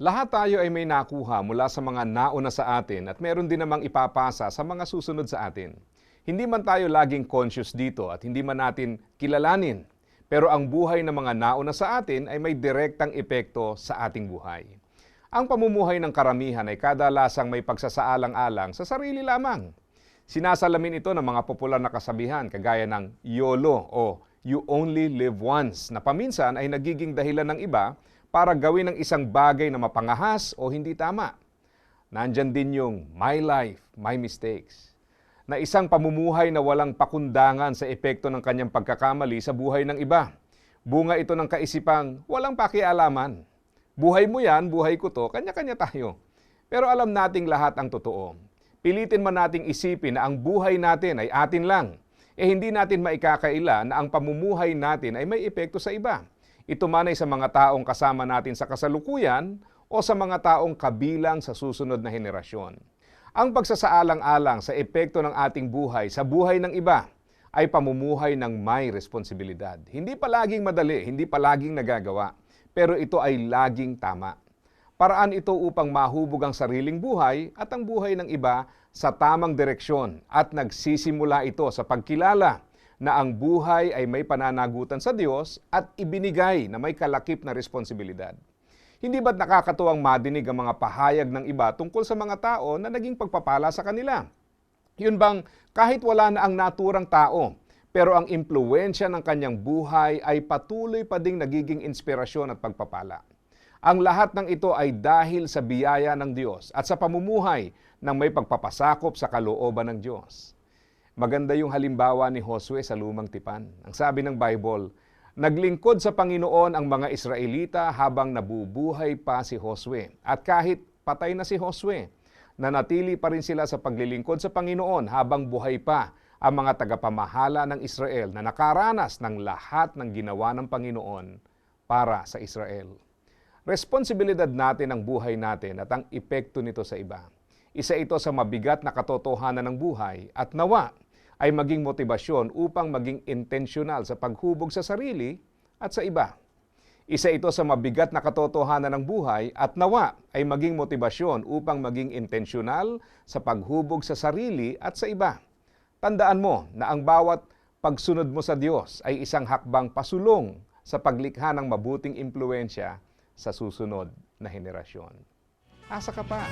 Lahat tayo ay may nakuha mula sa mga nauna sa atin at meron din namang ipapasa sa mga susunod sa atin. Hindi man tayo laging conscious dito at hindi man natin kilalanin, pero ang buhay ng mga nauna sa atin ay may direktang epekto sa ating buhay. Ang pamumuhay ng karamihan ay kadalasang may pagsasaalang-alang sa sarili lamang. Sinasalamin ito ng mga popular na kasabihan kagaya ng YOLO o You Only Live Once na paminsan ay nagiging dahilan ng iba para gawin ang isang bagay na mapangahas o hindi tama. Nandyan din yung My Life, My Mistakes na isang pamumuhay na walang pakundangan sa epekto ng kanyang pagkakamali sa buhay ng iba. Bunga ito ng kaisipang walang pakialaman. Buhay mo yan, buhay ko to, kanya-kanya tayo. Pero alam nating lahat ang totoo. Pilitin man nating isipin na ang buhay natin ay atin lang. Eh hindi natin maikakaila na ang pamumuhay natin ay may epekto sa iba. Ito man ay sa mga taong kasama natin sa kasalukuyan o sa mga taong kabilang sa susunod na henerasyon. Ang pagsasaalang-alang sa epekto ng ating buhay sa buhay ng iba ay pamumuhay ng may responsibilidad. Hindi palaging madali, hindi palaging nagagawa, pero ito ay laging tama. Paraan ito upang mahubog ang sariling buhay at ang buhay ng iba sa tamang direksyon at nagsisimula ito sa pagkilala na ang buhay ay may pananagutan sa Diyos at ibinigay na may kalakip na responsibilidad. Hindi ba't nakakatuwang madinig ang mga pahayag ng iba tungkol sa mga tao na naging pagpapala sa kanila? Yun bang kahit wala na ang naturang tao, pero ang impluensya ng kanyang buhay ay patuloy pa ding nagiging inspirasyon at pagpapala. Ang lahat ng ito ay dahil sa biyaya ng Diyos at sa pamumuhay ng may pagpapasakop sa kalooban ng Diyos. Maganda yung halimbawa ni Josue sa lumang tipan. Ang sabi ng Bible, Naglingkod sa Panginoon ang mga Israelita habang nabubuhay pa si Josue. At kahit patay na si Josue, nanatili pa rin sila sa paglilingkod sa Panginoon habang buhay pa ang mga tagapamahala ng Israel na nakaranas ng lahat ng ginawa ng Panginoon para sa Israel. Responsibilidad natin ang buhay natin at ang epekto nito sa iba. Isa ito sa mabigat na katotohanan ng buhay at nawa ay maging motibasyon upang maging intentional sa paghubog sa sarili at sa iba. Isa ito sa mabigat na katotohanan ng buhay at nawa ay maging motibasyon upang maging intentional sa paghubog sa sarili at sa iba. Tandaan mo na ang bawat pagsunod mo sa Diyos ay isang hakbang pasulong sa paglikha ng mabuting impluensya sa susunod na henerasyon. Asa ka pa?